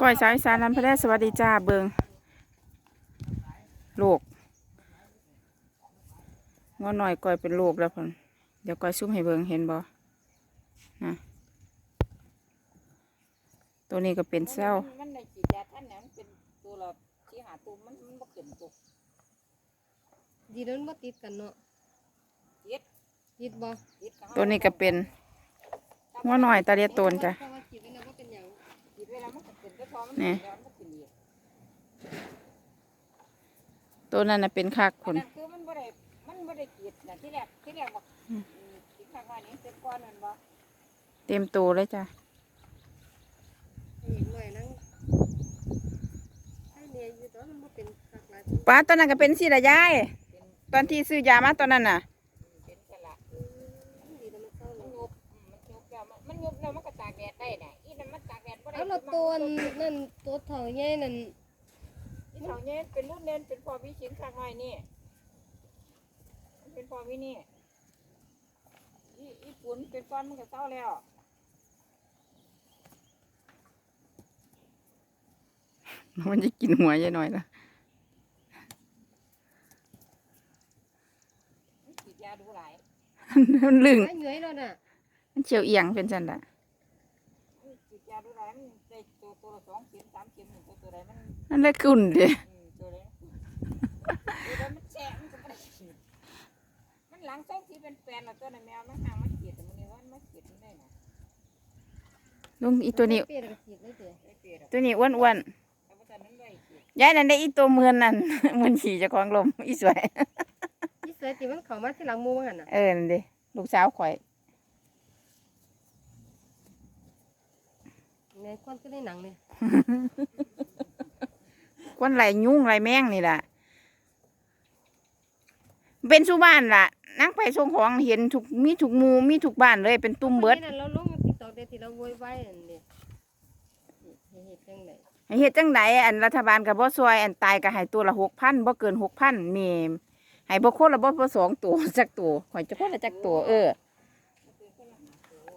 ก้อยสายสารลำพะแดสวัสดีจ้าเบิงโลกงอหน่อยก้อยเป็นโลกแล้วพ่นเดี๋ยวก้อยซุ่มให้เบิงเห็นบ่นะตัวนี้ก็เป็นเศร้ามันในจีดยาท่านเนี่ยมันเป็นตัวเราที่หาตัวมันมันบ่ขึ้นตัวดีนั้นบ่ติดกันเนาะจิตติดบ่จิตของตัวนี้ก็เป็นงอหน่อยตาเลียโตนจ้ะ เพราะว่าติดไว้แล้วบ่เป็นหยังจิตเวลามันก็ขึ้นก็พอมันนี่แล้วมันก็ขึ้นอีกตัวนั้นน่ะเป็นคักอัคุนณนั้นคือมันบ่ได้มันบ่ได้จิตนะที่แรกที่แรกบอกอืมจิตข้างว่านี้เป็นก้อนนั่นบ่เต็มตัวเลยจ้ะอีกหน่อยนั่งให้เนี่ยอยู่ตอนมันบ่เป็นคักหลายป้าตอนนั้นก็เป็นสิละยายเป็นตอนที่ซื้อยามาตอนนั้นน่ะ ตัวนั่นตัวเฒ่าใหญ่นั่นอีเฒ่าเนี่ยเป็นรุ่นเน้นเป็นพอวิชินข้างน้อยนี่มันเป็นพอวินี่อีอีปุ่นเป็นก้อนมันก็เศร้าแล้วมันจะกินหัวยายหน่อยละมันฉีดยาดูหลายมันลึงหายเหนื่อยแล้วน่ะมันเฉียวเอียงเป็นจันละมัน ฉีดยาดูหลายมันได้ตัวตัวละสองเข็มสามเข็มหนึ่งตัวตัวใดมันนั่นเลยกุ่นเด้อืมตัวใดตัวใดมันแฉะมันก็ไม่ได้ฉีดมันหลังสองทีเป็นแฟนละตัวน่ะแมวมันห่างมันฉีดแต่มันนี่ว่ามันฉีดมันได้นะลุงอีตัวนี้ เปลี่ยนกระติดเลยเด้อได้เปรียดหรอกตัวนี้อ้วนแต่ว่าตอนนั้นได้ฉีดๆยายนั่นได้อีตัวเมือนนั่นมันขี่เจะคลองลมอีสวยนี่เสือที่มันเข้ามาที่หลังหมู่ว่าหั่นน่ะเออนั่นเดิลูกสาวข่อย แม่นคนก็ในหนังนี่คนไหลยุ่งไหลแมงนี่ล่ะเป็นสุบ้านล่ะนั่งไปส่งของเห็นทุกมีทุกหมูมีทุกบ้านเลย เป็นตุ้มเบิดคนนี้น่ะเราลง TikTok ได้ที่เราโวยวายนั่นเด้เฮ็ดจังได๋ให้เฮ็ดจังไดอันรัฐบาลกับบ่ซอยอันตายก็ให้ตัวละหกพันบ่เกินหกพันแม่ให้บ่คนละบ่บ่สองตัวจักตัวข่อยจะคนละจักตัวเออ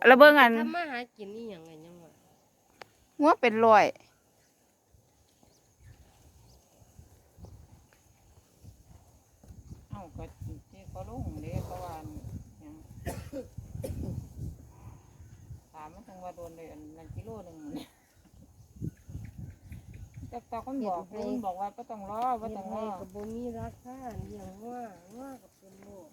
แล้วเบิ่งอันทำมาหากินอีหยังไงยัง ว่างัวเป็นร้อยเอ้าก็ที่เขาลงเด้เพราะว่าหยังถามมันถึงว่าโดนเลยอันนั้นกิโลหนึงเนี่ยแต่ตาคนบอกคุณบอกว่าก็ต้องรอว่าต้องรเฮ็อดให้ก็บ่มีราคาเลี้ยงว่าว่าก็เป็นโรค